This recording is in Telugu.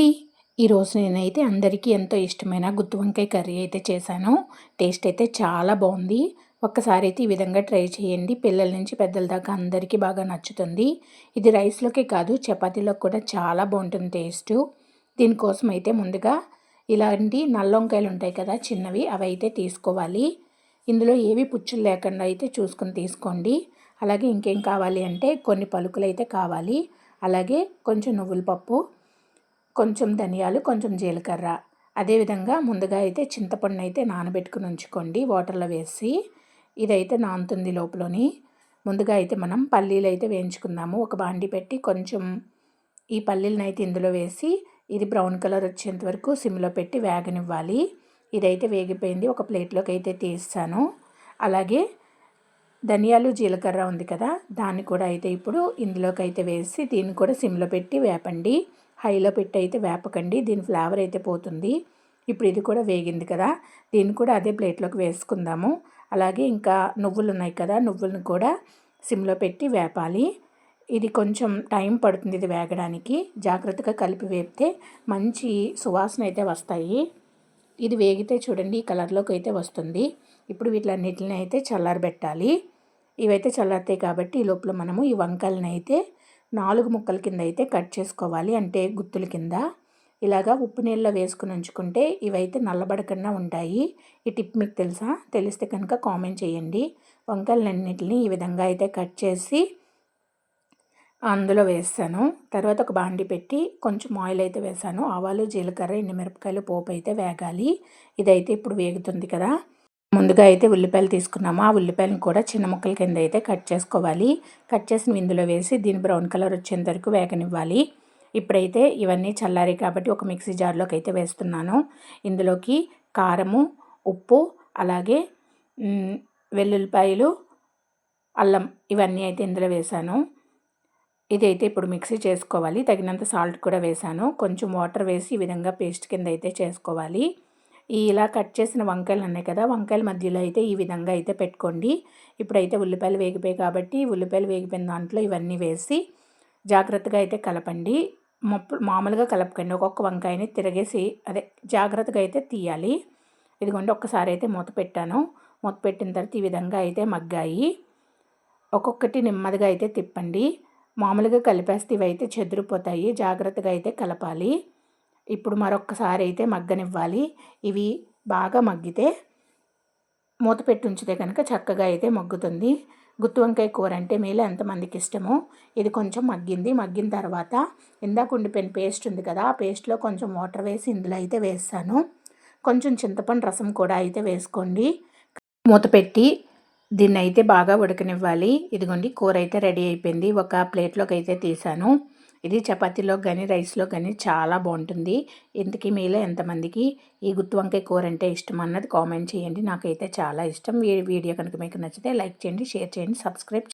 అండి ఈరోజు నేనైతే అందరికీ ఎంతో ఇష్టమైన గుత్తి వంకాయ కర్రీ అయితే చేశాను. టేస్ట్ అయితే చాలా బాగుంది. ఒక్కసారి అయితే ఈ విధంగా ట్రై చేయండి. పిల్లల నుంచి పెద్దల దాకా అందరికీ బాగా నచ్చుతుంది. ఇది రైస్లోకే కాదు చపాతీలో కూడా చాలా బాగుంటుంది టేస్ట్. దీనికోసం అయితే ముందుగా ఇలాంటి నల్ల వంకాయలు ఉంటాయి కదా చిన్నవి అవి అయితే తీసుకోవాలి. ఇందులో ఏవి పుచ్చులు లేకుండా అయితే చూసుకొని తీసుకోండి. అలాగే ఇంకేం కావాలి అంటే కొన్ని పలుకులు అయితే కావాలి. అలాగే కొంచెం నువ్వుల పప్పు కొంచెం ధనియాలు కొంచెం జీలకర్ర. అదేవిధంగా ముందుగా అయితే చింతపండు అయితే నానబెట్టుకుని ఉంచుకోండి వాటర్లో వేసి. ఇదైతే నానుతుంది లోపలని. ముందుగా అయితే మనం పల్లీలు అయితే వేయించుకుందాము. ఒక బాండి పెట్టి కొంచెం ఈ పల్లీలను అయితే ఇందులో వేసి ఇది బ్రౌన్ కలర్ వచ్చేంత వరకు సిమ్లో పెట్టి వేగనివ్వాలి. ఇదైతే వేగిపోయింది. ఒక ప్లేట్లోకి అయితే తీస్తాను. అలాగే ధనియాలు జీలకర్ర ఉంది కదా దాన్ని కూడా అయితే ఇప్పుడు ఇందులోకి అయితే వేసి దీన్ని కూడా సిమ్లో పెట్టి వేపండి. హైలో పెట్టి అయితే వేపకండి దీని ఫ్లేవర్ అయితే పోతుంది. ఇప్పుడు ఇది కూడా వేగింది కదా దీన్ని కూడా అదే ప్లేట్లోకి వేసుకుందాము. అలాగే ఇంకా నువ్వులు ఉన్నాయి కదా నువ్వులను కూడా సిమ్లో పెట్టి వేపాలి. ఇది కొంచెం టైం పడుతుంది ఇది వేగడానికి. జాగ్రత్తగా కలిపి వేపితే మంచి సువాసన అయితే వస్తాయి. ఇది వేగితే చూడండి ఈ కలర్లోకి అయితే వస్తుంది. ఇప్పుడు వీటిలన్నిటిని అయితే చల్లారబెట్టాలి. ఇవైతే చల్లారుతాయి కాబట్టి ఈ లోపల మనము ఈ వంకాయలను అయితే నాలుగు ముక్కల కింద అయితే కట్ చేసుకోవాలి. అంటే గుత్తుల కింద. ఇలాగా ఉప్పు నీళ్ళలో వేసుకుని ఉంచుకుంటే ఇవైతే నల్లబడకుండా ఉంటాయి. ఈ టిప్ మీకు తెలుసా? తెలిస్తే కనుక కామెంట్ చేయండి. వంకాయలన్నింటిని ఈ విధంగా అయితే కట్ చేసి అందులో వేస్తాను. తర్వాత ఒక బాండి పెట్టి కొంచెం ఆయిల్ అయితే వేసాను. ఆవాలు జీలకర్ర ఎండుమిరపకాయలు పోపు అయితే వేగాలి. ఇదైతే ఇప్పుడు వేగుతుంది కదా. ముందుగా అయితే ఉల్లిపాయలు తీసుకున్నాము. ఆ ఉల్లిపాయలను కూడా చిన్న ముక్కల కింద అయితే కట్ చేసుకోవాలి. కట్ చేసిన ఇందులో వేసి దీని బ్రౌన్ కలర్ వచ్చేంత వరకు వేగనివ్వాలి. ఇప్పుడైతే ఇవన్నీ చల్లారి కాబట్టి ఒక మిక్సీ జార్లోకి అయితే వేస్తున్నాను. ఇందులోకి కారము ఉప్పు అలాగే వెల్లుల్లిపాయలు అల్లం ఇవన్నీ అయితే ఇందులో వేసాను ఇదైతే ఇప్పుడు మిక్సీ చేసుకోవాలి. తగినంత సాల్ట్ కూడా వేసాను కొంచెం వాటర్ వేసి ఈ విధంగా పేస్ట్ కింద అయితే చేసుకోవాలి. ఈ ఇలా కట్ చేసిన వంకాయలు ఉన్నాయి కదా వంకాయల మధ్యలో అయితే ఈ విధంగా అయితే పెట్టుకోండి. ఇప్పుడైతే ఉల్లిపాయలు వేగిపోయి కాబట్టి ఉల్లిపాయలు వేగిపోయిన దాంట్లో ఇవన్నీ వేసి జాగ్రత్తగా అయితే కలపండి. మామూలుగా కలపకండి. ఒక్కొక్క వంకాయని తిరగేసి అదే జాగ్రత్తగా అయితే తీయాలి. ఇదిగోండి ఒక్కసారి అయితే మూత పెట్టాను. మూత పెట్టిన తర్వాత ఈ విధంగా అయితే మగ్గాయి. ఒక్కొక్కటి నెమ్మదిగా అయితే తిప్పండి. మామూలుగా కలిపేస్తే ఇవైతే చెదిరిపోతాయి. జాగ్రత్తగా అయితే కలపాలి. ఇప్పుడు మరొక్కసారి అయితే మగ్గనివ్వాలి. ఇవి బాగా మగ్గితే మూత పెట్టి ఉంచితే కనుక చక్కగా అయితే మగ్గుతుంది. గుత్తి వంకాయ కూర అంటే మీలో ఎంతమందికి ఇష్టమో ఇది కొంచెం మగ్గింది. మగ్గిన తర్వాత ఇందాక ఉండిపోయిన పేస్ట్ ఉంది కదా ఆ పేస్ట్లో కొంచెం వాటర్ వేసి ఇందులో అయితే వేస్తాను. కొంచెం చింతపండు రసం కూడా అయితే వేసుకోండి. మూత పెట్టి దీన్ని అయితే బాగా ఉడకనివ్వాలి. ఇదిగోండి కూర అయితే రెడీ అయిపోయింది. ఒక ప్లేట్లోకి అయితే తీసాను. ఇది చపాతీలో కానీ రైస్లో కానీ చాలా బాగుంటుంది. ఇంతకీ మీలో ఎంతమందికి ఈ గుత్తి వంకాయ కూర అంటే ఇష్టం అన్నది కామెంట్ చేయండి. నాకైతే చాలా ఇష్టం. వీడియో కనుక మీకు నచ్చితే లైక్ చేయండి షేర్ చేయండి సబ్స్క్రైబ్